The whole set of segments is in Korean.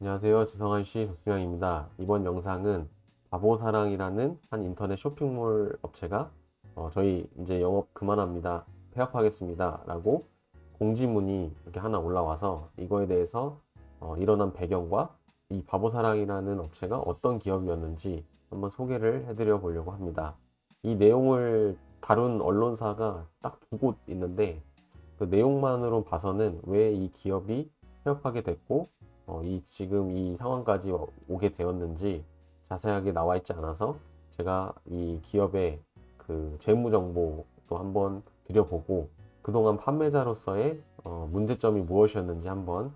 안녕하세요. 지성한 씨, 박병입니다. 이번 영상은 바보사랑이라는 한 인터넷 쇼핑몰 업체가 어, 저희 이제 영업 그만합니다. 폐업하겠습니다. 라고 공지문이 이렇게 하나 올라와서 이거에 대해서 어, 일어난 배경과 이 바보사랑이라는 업체가 어떤 기업이었는지 한번 소개를 해드려 보려고 합니다. 이 내용을 다룬 언론사가 딱 두 곳 있는데 그 내용만으로 봐서는 왜 이 기업이 폐업하게 됐고 어, 이 지금 이 상황까지 오- 오게 되었는지 자세하게 나와 있지 않아서 제가 이 기업의 그 재무 정보도 한번 드려보고 그동안 판매자로서의 어, 문제점이 무엇이었는지 한번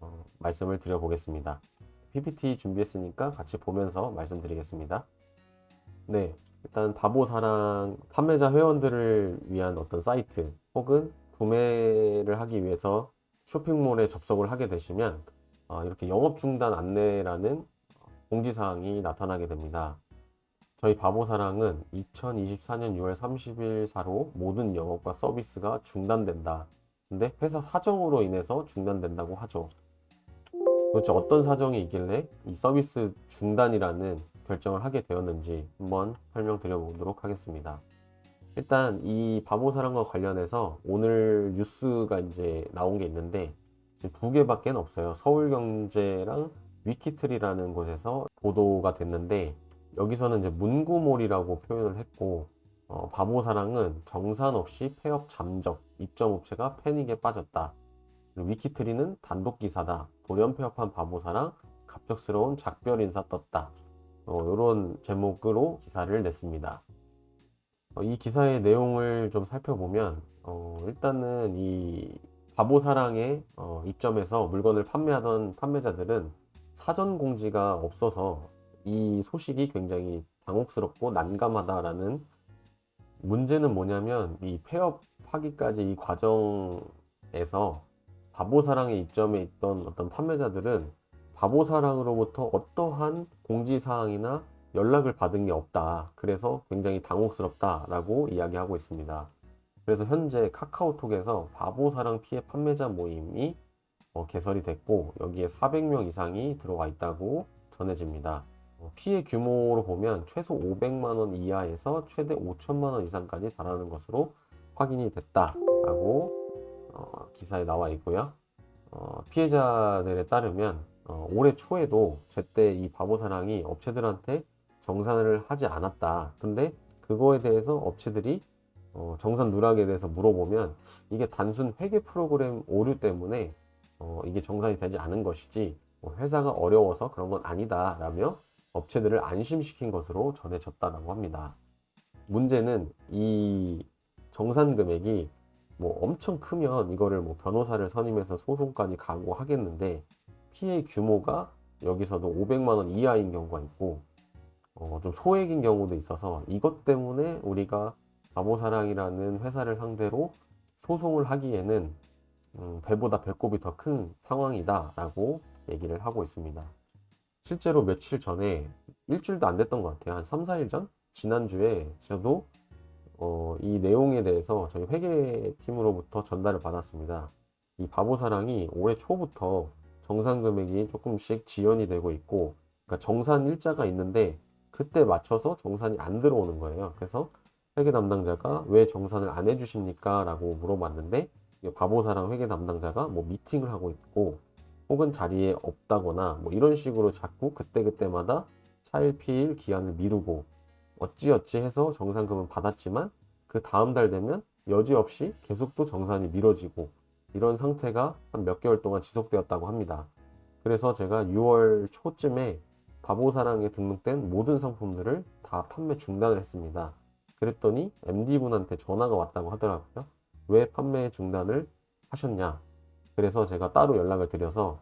어, 말씀을 드려보겠습니다. PPT 준비했으니까 같이 보면서 말씀드리겠습니다. 네, 일단 바보사랑 판매자 회원들을 위한 어떤 사이트 혹은 구매를 하기 위해서 쇼핑몰에 접속을 하게 되시면 어, 이렇게 영업 중단 안내라는 공지사항이 나타나게 됩니다. 저희 바보사랑은 2024년 6월 30일 사로 모든 영업과 서비스가 중단된다. 근데 회사 사정으로 인해서 중단된다고 하죠. 도대체 어떤 사정이 있길래 이 서비스 중단이라는 결정을 하게 되었는지 한번 설명드려 보도록 하겠습니다. 일단 이 바보사랑과 관련해서 오늘 뉴스가 이제 나온 게 있는데 지금 두 개밖에 없어요. 서울경제랑 위키트리라는 곳에서 보도가 됐는데 여기서는 이제 문구몰이라고 표현을 했고 어, 바보사랑은 정산 없이 폐업 잠적 입점업체가 패닉에 빠졌다. 위키트리는 단독 기사다. 돌연 폐업한 바보사랑 갑작스러운 작별 인사 떴다. 이런 제목으로 기사를 냈습니다. 어, 이 기사의 내용을 좀 살펴보면 어, 일단은 이 바보사랑의 어, 입점에서 물건을 판매하던 판매자들은 사전 공지가 없어서 이 소식이 굉장히 당혹스럽고 난감하다라는 문제는 뭐냐면 이 폐업하기까지 이 과정에서 바보사랑의 입점에 있던 어떤 판매자들은 바보사랑으로부터 어떠한 공지사항이나 연락을 받은 게 없다. 그래서 굉장히 당혹스럽다라고 이야기하고 있습니다. 그래서 현재 카카오톡에서 바보사랑 피해 판매자 모임이 어, 개설이 됐고 여기에 400명 이상이 들어와 있다고 전해집니다. 어, 피해 규모로 보면 최소 500만 원 이하에서 최대 5천만 원 이상까지 달하는 것으로 확인이 됐다라고 어, 기사에 나와 있고요. 어, 피해자들에 따르면 어, 올해 초에도 제때 이 바보사랑이 업체들한테 정산을 하지 않았다. 근데 그거에 대해서 업체들이 어, 정산 누락에 대해서 물어보면 이게 단순 회계 프로그램 오류 때문에 어, 이게 정산이 되지 않은 것이지 뭐 회사가 어려워서 그런 건 아니다 라며 업체들을 안심시킨 것으로 전해졌다라고 합니다. 문제는 이 정산 금액이 뭐 엄청 크면 이거를 뭐 변호사를 선임해서 소송까지 가고 하겠는데 피해 규모가 여기서도 500만 원 이하인 경우가 있고 어, 좀 소액인 경우도 있어서 이것 때문에 우리가 바보사랑이라는 회사를 상대로 소송을 하기에는 음, 배보다 배꼽이 더 큰 상황이다 라고 얘기를 하고 있습니다. 실제로 며칠 전에 일주일도 안 됐던 것 같아요. 한 3, 4일 전? 지난주에 저도 어, 이 내용에 대해서 저희 회계팀으로부터 전달을 받았습니다. 이 바보사랑이 올해 초부터 정산 금액이 조금씩 지연이 되고 있고, 그러니까 정산 일자가 있는데 그때 맞춰서 정산이 안 들어오는 거예요. 그래서 회계 담당자가 왜 정산을 안 해주십니까? 라고 물어봤는데, 바보사랑 회계 담당자가 뭐 미팅을 하고 있고, 혹은 자리에 없다거나 뭐 이런 식으로 자꾸 그때그때마다 차일피일 기한을 미루고, 어찌어찌 해서 정산금은 받았지만 그 다음 달 되면 여지없이 계속 또 정산이 미뤄지고 이런 상태가 한 몇 개월 동안 지속되었다고 합니다. 그래서 제가 6월 초쯤에 바보사랑에 등록된 모든 상품들을 다 판매 중단을 했습니다. 그랬더니 MD분한테 전화가 왔다고 하더라고요. 왜 판매 중단을 하셨냐? 그래서 제가 따로 연락을 드려서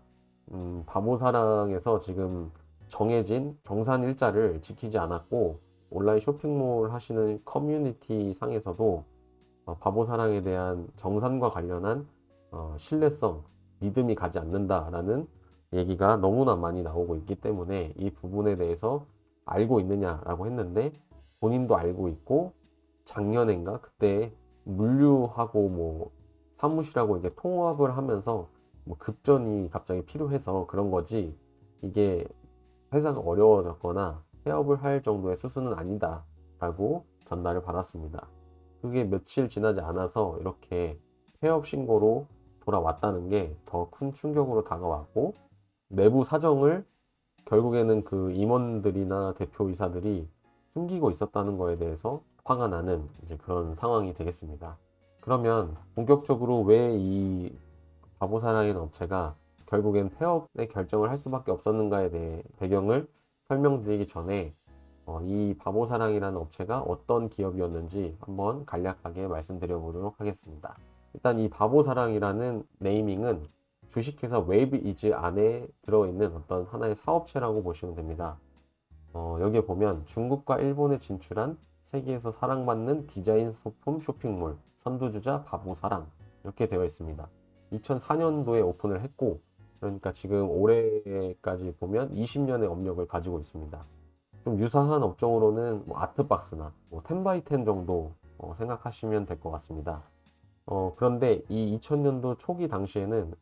음, 바보사랑에서 지금 정해진 정산 일자를 지키지 않았고 온라인 쇼핑몰 하시는 커뮤니티 상에서도 어, 바보사랑에 대한 정산과 관련한 어, 신뢰성, 믿음이 가지 않는다라는 얘기가 너무나 많이 나오고 있기 때문에 이 부분에 대해서 알고 있느냐라고 했는데 본인도 알고 있고 작년엔가 그때 물류하고 뭐 사무실하고 이게 통합을 하면서 뭐 급전이 갑자기 필요해서 그런 거지 이게 회사가 어려워졌거나 폐업을 할 정도의 수순은 아니다 라고 전달을 받았습니다. 그게 며칠 지나지 않아서 이렇게 폐업 신고로 돌아왔다는 게 더 큰 충격으로 다가왔고 내부 사정을 결국에는 그 임원들이나 대표이사들이 숨기고 있었다는 거에 대해서 화가 나는 이제 그런 상황이 되겠습니다. 그러면 본격적으로 왜 이 바보사랑이라는 업체가 결국엔 폐업의 결정을 할 수밖에 없었는가에 대해 배경을 설명드리기 전에 어, 이 바보사랑이라는 업체가 어떤 기업이었는지 한번 간략하게 말씀드려 보도록 하겠습니다. 일단 이 바보사랑이라는 네이밍은 주식회사 웨이브이즈 안에 들어있는 어떤 하나의 사업체라고 보시면 됩니다. 어, 여기에 보면 중국과 일본에 진출한 세계에서 사랑받는 디자인 소품 쇼핑몰 선두주자 바보사랑 이렇게 되어 있습니다. 2004년도에 오픈을 했고 그러니까 지금 올해까지 보면 20년의 업력을 가지고 있습니다. 좀 유사한 업종으로는 뭐 아트박스나 뭐 10x10 정도 어, 생각하시면 될 것 같습니다. 어, 그런데 이 2000년도 초기 당시에는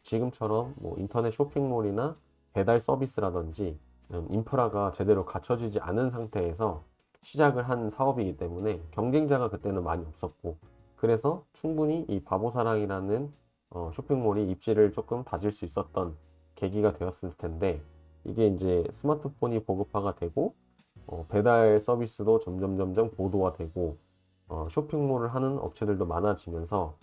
지금처럼 뭐 인터넷 쇼핑몰이나 배달 서비스라든지 음, 인프라가 제대로 갖춰지지 않은 상태에서 시작을 한 사업이기 때문에 경쟁자가 그때는 많이 없었고 그래서 충분히 이 바보사랑이라는 어, 쇼핑몰이 입지를 조금 다질 수 있었던 계기가 되었을 텐데 이게 이제 스마트폰이 보급화가 되고 어, 배달 서비스도 점점 점점 고도화되고 어, 쇼핑몰을 하는 업체들도 많아지면서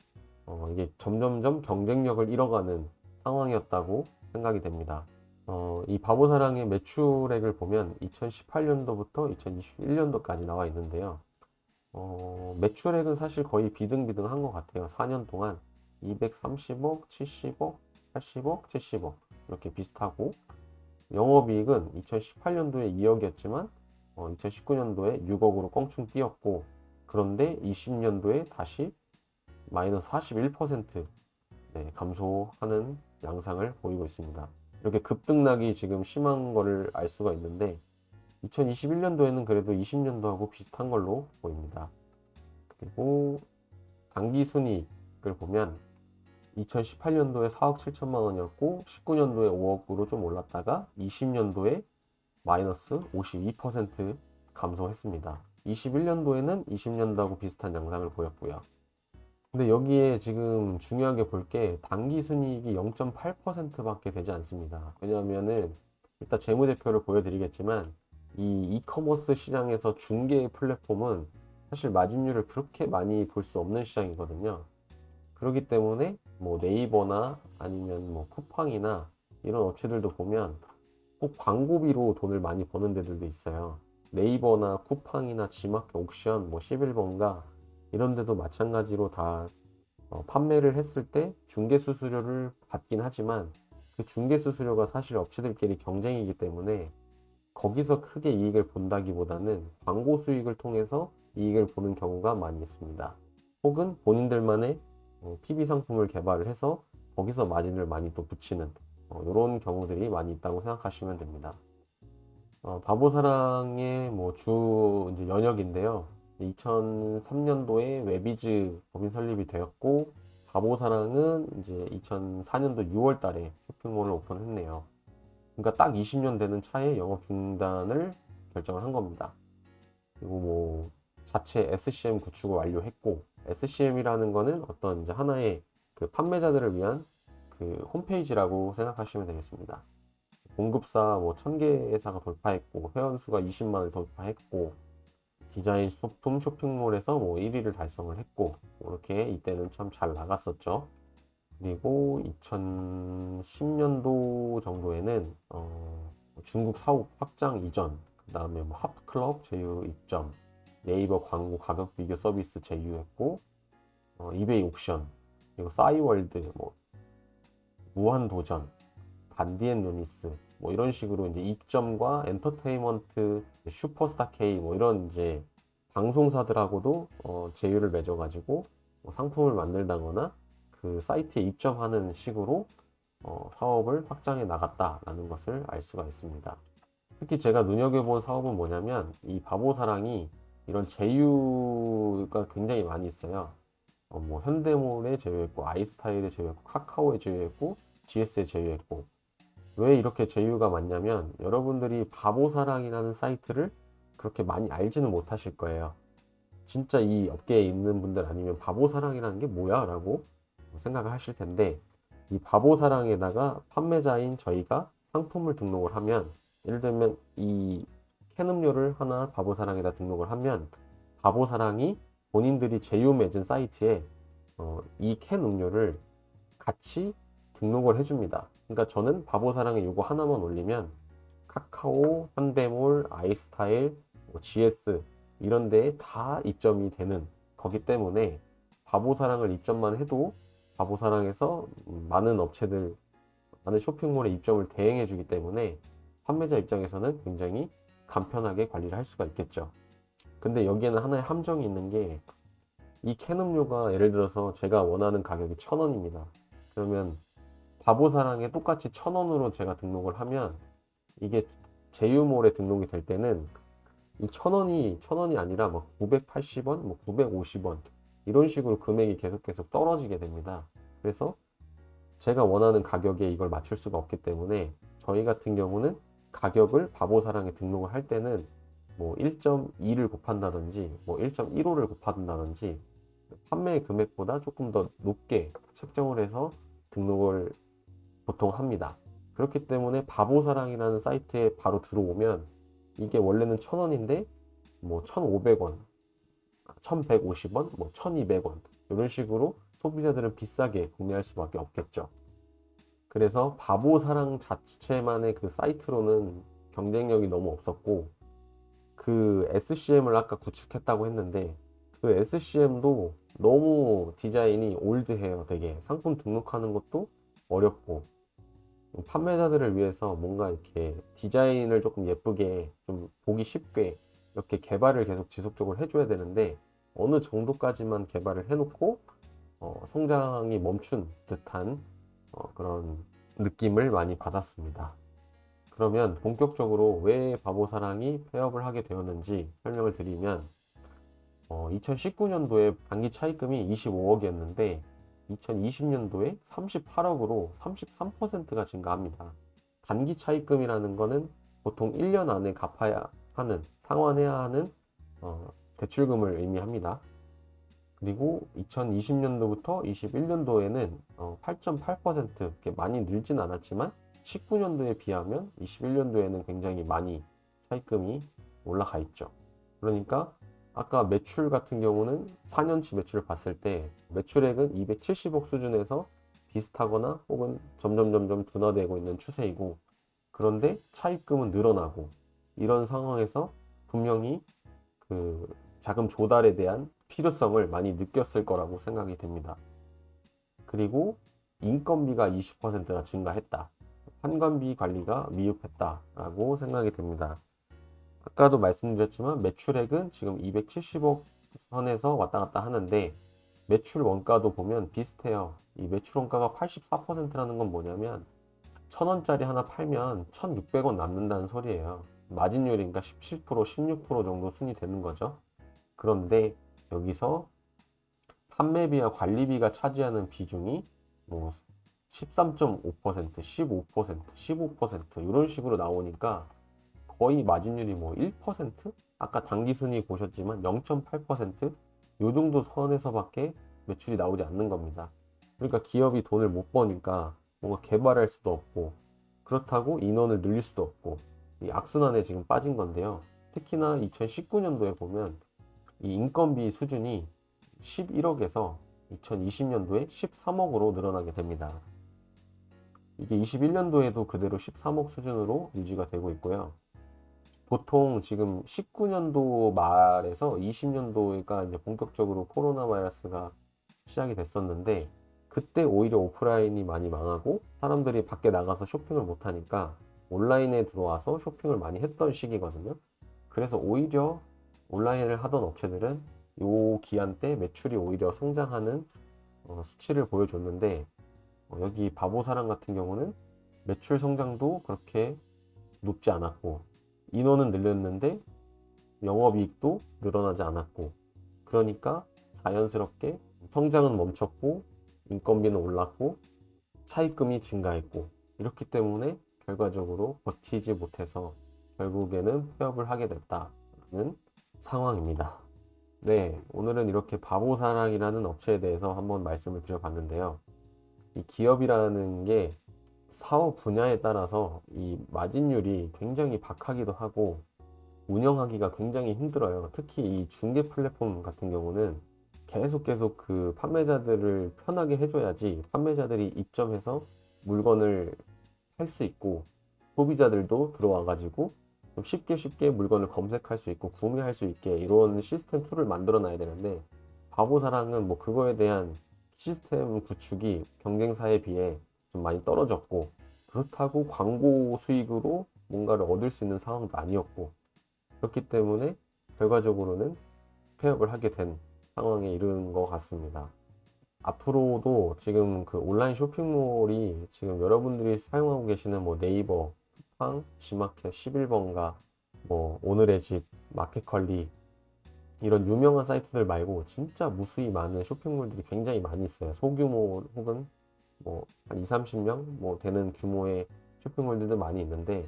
어, 이게 점점점 경쟁력을 잃어가는 상황이었다고 생각이 됩니다. 어, 이 바보사랑의 매출액을 보면 2018년도부터 2021년도까지 나와 있는데요. 어, 매출액은 사실 거의 비등비등한 것 같아요. 4년 동안 230억, 70억, 80억, 70억 이렇게 비슷하고 영업이익은 2018년도에 2억이었지만 어, 2019년도에 6억으로 껑충 뛰었고 그런데 20년도에 다시 마이너스 41% 네, 감소하는 양상을 보이고 있습니다. 이렇게 급등락이 지금 심한 거를 알 수가 있는데 2021년도에는 그래도 20년도하고 비슷한 걸로 보입니다. 그리고 당기 순이익을 보면 2018년도에 4억 7천만 원이었고 19년도에 5억으로 좀 올랐다가 20년도에 마이너스 52% 감소했습니다. 21년도에는 20년도하고 비슷한 양상을 보였고요. 근데 여기에 지금 중요하게 볼게 당기 순이익이 0.8%밖에 되지 않습니다. 왜냐하면은 이따 재무제표를 보여드리겠지만 이 이커머스 시장에서 중개 플랫폼은 사실 마진율을 그렇게 많이 볼 수 없는 시장이거든요. 그렇기 때문에 뭐 네이버나 아니면 뭐 쿠팡이나 이런 업체들도 보면 꼭 광고비로 돈을 많이 버는 데들도 있어요. 네이버나 쿠팡이나 지마켓 옥션, 뭐 11번가 이런 데도 마찬가지로 다 어, 판매를 했을 때 중개 수수료를 받긴 하지만 그 중개 수수료가 사실 업체들끼리 경쟁이기 때문에 거기서 크게 이익을 본다기보다는 광고 수익을 통해서 이익을 보는 경우가 많이 있습니다. 혹은 본인들만의 어, PB 상품을 개발을 해서 거기서 마진을 많이 또 붙이는 어, 이런 경우들이 많이 있다고 생각하시면 됩니다. 어, 바보사랑의 뭐 주 이제 연역인데요. 2003년도에 웨비즈 법인 설립이 되었고 바보사랑은 이제 2004년도 6월 달에 쇼핑몰을 오픈했네요. 그러니까 딱 20년 되는 차에 영업 중단을 결정을 한 겁니다. 그리고 뭐 자체 SCM 구축을 완료했고 SCM이라는 거는 어떤 이제 하나의 그 판매자들을 위한 그 홈페이지라고 생각하시면 되겠습니다. 공급사 뭐 1000개 회사가 돌파했고 회원수가 20만을 돌파했고 디자인 소품 쇼핑몰에서 뭐 1위를 달성을 했고 이렇게 이때는 참 잘 나갔었죠. 그리고 2010년도 정도에는 어, 중국 사옥 확장 이전, 그 다음에 뭐 핫클럽 제휴 입점, 네이버 광고 가격 비교 서비스 제휴했고 어, 이베이 옥션, 그리고 싸이월드, 뭐 무한 도전, 반디앤 루미스, 뭐 이런 식으로 이제 입점과 엔터테인먼트, 슈퍼스타 K 뭐 이런 이제 방송사들하고도 어, 제휴를 맺어가지고 뭐 상품을 만들다거나 그 사이트에 입점하는 식으로 어, 사업을 확장해 나갔다라는 것을 알 수가 있습니다. 특히 제가 눈여겨본 사업은 뭐냐면 이 바보사랑이 이런 제휴가 굉장히 많이 있어요. 어, 뭐 현대몰에 제휴했고 아이스타일에 제휴했고 카카오에 제휴했고 GS에 제휴했고 왜 이렇게 제휴가 많냐면 여러분들이 바보사랑이라는 사이트를 그렇게 많이 알지는 못하실 거예요. 진짜 이 업계에 있는 분들 아니면 바보사랑이라는 게 뭐야? 라고 생각을 하실 텐데 이 바보사랑에다가 판매자인 저희가 상품을 등록을 하면 예를 들면 이 캔 음료를 하나 바보사랑에다 등록을 하면 바보사랑이 본인들이 제휴 맺은 사이트에 어, 이캔 음료를 같이 등록을 해줍니다. 그러니까 저는 바보사랑에 이거 하나만 올리면 카카오, 현대몰, 아이스타일, 뭐 GS 이런 데에 다 입점이 되는 거기 때문에 바보사랑을 입점만 해도 바보사랑에서 음, 많은 업체들, 많은 쇼핑몰에 입점을 대행해 주기 때문에 판매자 입장에서는 굉장히 간편하게 관리를 할 수가 있겠죠. 근데 여기에는 하나의 함정이 있는 게 이 캔 음료가 예를 들어서 제가 원하는 가격이 천 원입니다. 그러면 바보사랑에 똑같이 천 원으로 제가 등록을 하면 이게 제휴몰에 등록이 될 때는 이 천 원이 천 원이 아니라 막 980원, 뭐 950원 이런 식으로 금액이 계속 계속 떨어지게 됩니다. 그래서 제가 원하는 가격에 이걸 맞출 수가 없기 때문에 저희 같은 경우는 가격을 바보사랑에 등록을 할 때는 뭐 1.2를 곱한다든지 뭐 1.15를 곱한다든지 판매 금액보다 조금 더 높게 책정을 해서 등록을 보통 합니다. 그렇기 때문에 바보사랑이라는 사이트에 바로 들어오면 이게 원래는 1000원인데 뭐 1,500원, 1,150원, 뭐 1,200원 이런 식으로 소비자들은 비싸게 구매할 수밖에 없겠죠. 그래서 바보사랑 자체만의 그 사이트로는 경쟁력이 너무 없었고 그 SCM을 아까 구축했다고 했는데 그 SCM도 너무 디자인이 올드해요. 되게 상품 등록하는 것도 어렵고 판매자들을 위해서 뭔가 이렇게 디자인을 조금 예쁘게 좀 보기 쉽게 이렇게 개발을 계속 지속적으로 해줘야 되는데 어느 정도까지만 개발을 해놓고 어, 성장이 멈춘 듯한 어, 그런 느낌을 많이 받았습니다. 그러면 본격적으로 왜 바보사랑이 폐업을 하게 되었는지 설명을 드리면 어, 2019년도에 단기 차입금이 25억이었는데 2020년도에 38억으로 33%가 증가합니다. 단기 차입금이라는 것은 보통 1년 안에 갚아야 하는, 상환해야 하는 어, 대출금을 의미합니다. 그리고 2020년도부터 21년도에는 어, 8.8% 이렇게 많이 늘진 않았지만 19년도에 비하면 21년도에는 굉장히 많이 차입금이 올라가 있죠. 그러니까 아까 매출 같은 경우는 4년치 매출을 봤을 때 매출액은 270억 수준에서 비슷하거나 혹은 점점 점점 둔화되고 있는 추세이고 그런데 차입금은 늘어나고 이런 상황에서 분명히 그 자금 조달에 대한 필요성을 많이 느꼈을 거라고 생각이 됩니다. 그리고 인건비가 20%가 증가했다. 환관비 관리가 미흡했다라고 생각이 됩니다. 아까도 말씀드렸지만 매출액은 지금 270억 선에서 왔다 갔다 하는데 매출 원가도 보면 비슷해요. 이 매출 원가가 84%라는 건 뭐냐면 1000원짜리 하나 팔면 1600원 남는다는 소리예요. 마진율이니까 17%, 16% 정도 순이 되는 거죠. 그런데 여기서 판매비와 관리비가 차지하는 비중이 뭐 13.5%, 15%, 15% 이런 식으로 나오니까 거의 마진율이 뭐 1%? 아까 당기순이 보셨지만 0.8%? 요 정도 선에서밖에 매출이 나오지 않는 겁니다. 그러니까 기업이 돈을 못 버니까 뭔가 개발할 수도 없고 그렇다고 인원을 늘릴 수도 없고 이 악순환에 지금 빠진 건데요. 특히나 2019년도에 보면 이 인건비 수준이 11억에서 2020년도에 13억으로 늘어나게 됩니다. 이게 21년도에도 그대로 13억 수준으로 유지가 되고 있고요. 보통 지금 19년도 말에서 20년도가 이제 본격적으로 코로나 바이러스가 시작이 됐었는데 그때 오히려 오프라인이 많이 망하고 사람들이 밖에 나가서 쇼핑을 못 하니까 온라인에 들어와서 쇼핑을 많이 했던 시기거든요. 그래서 오히려 온라인을 하던 업체들은 요 기한 때 매출이 오히려 성장하는 어, 수치를 보여줬는데 어, 여기 바보사랑 같은 경우는 매출 성장도 그렇게 높지 않았고 인원은 늘렸는데 영업이익도 늘어나지 않았고 그러니까 자연스럽게 성장은 멈췄고 인건비는 올랐고 차입금이 증가했고 이렇기 때문에 결과적으로 버티지 못해서 결국에는 폐업을 하게 됐다는 상황입니다. 네, 오늘은 이렇게 바보사랑이라는 업체에 대해서 한번 말씀을 드려봤는데요. 이 기업이라는 게 사업 분야에 따라서 이 마진율이 굉장히 박하기도 하고 운영하기가 굉장히 힘들어요. 특히 이 중개 플랫폼 같은 경우는 계속 계속 그 판매자들을 편하게 해줘야지 판매자들이 입점해서 물건을 할 수 있고 소비자들도 들어와 가지고 좀 쉽게 쉽게 물건을 검색할 수 있고 구매할 수 있게 이런 시스템 툴을 만들어 놔야 되는데 바보사랑은 뭐 그거에 대한 시스템 구축이 경쟁사에 비해 좀 많이 떨어졌고 그렇다고 광고 수익으로 뭔가를 얻을 수 있는 상황도 아니었고 그렇기 때문에 결과적으로는 폐업을 하게 된 상황에 이른 것 같습니다. 앞으로도 지금 그 온라인 쇼핑몰이 지금 여러분들이 사용하고 계시는 뭐 네이버, 쿠팡, 지마켓 11번가, 뭐 오늘의 집, 마켓컬리 이런 유명한 사이트들 말고 진짜 무수히 많은 쇼핑몰들이 굉장히 많이 있어요. 소규모 혹은 뭐 한 2, 30명 뭐 되는 규모의 쇼핑몰들도 많이 있는데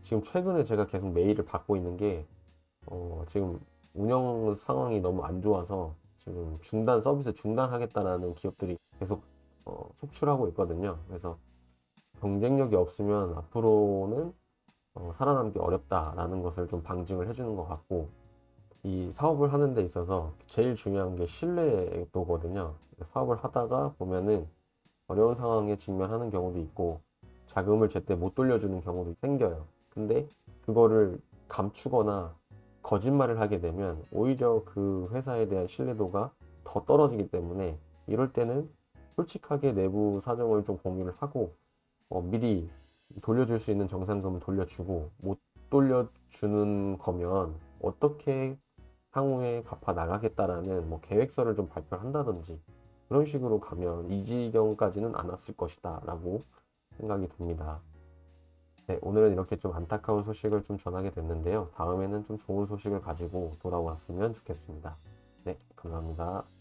지금 최근에 제가 계속 메일을 받고 있는 게 어, 지금 운영 상황이 너무 안 좋아서 지금 중단 서비스 중단하겠다라는 기업들이 계속 어, 속출하고 있거든요. 그래서 경쟁력이 없으면 앞으로는 어, 살아남기 어렵다라는 것을 좀 방증을 해주는 것 같고 이 사업을 하는 데 있어서 제일 중요한 게 신뢰도거든요. 사업을 하다가 보면은 어려운 상황에 직면하는 경우도 있고 자금을 제때 못 돌려주는 경우도 생겨요. 근데 그거를 감추거나 거짓말을 하게 되면 오히려 그 회사에 대한 신뢰도가 더 떨어지기 때문에 이럴 때는 솔직하게 내부 사정을 좀 공유를 하고 어, 미리 돌려줄 수 있는 정산금을 돌려주고 못 돌려주는 거면 어떻게 향후에 갚아 나가겠다라는 뭐 계획서를 좀 발표를 한다든지 그런 식으로 가면 이 지경까지는 안 왔을 것이다 라고 생각이 듭니다. 네, 오늘은 이렇게 좀 안타까운 소식을 좀 전하게 됐는데요. 다음에는 좀 좋은 소식을 가지고 돌아왔으면 좋겠습니다. 네, 감사합니다.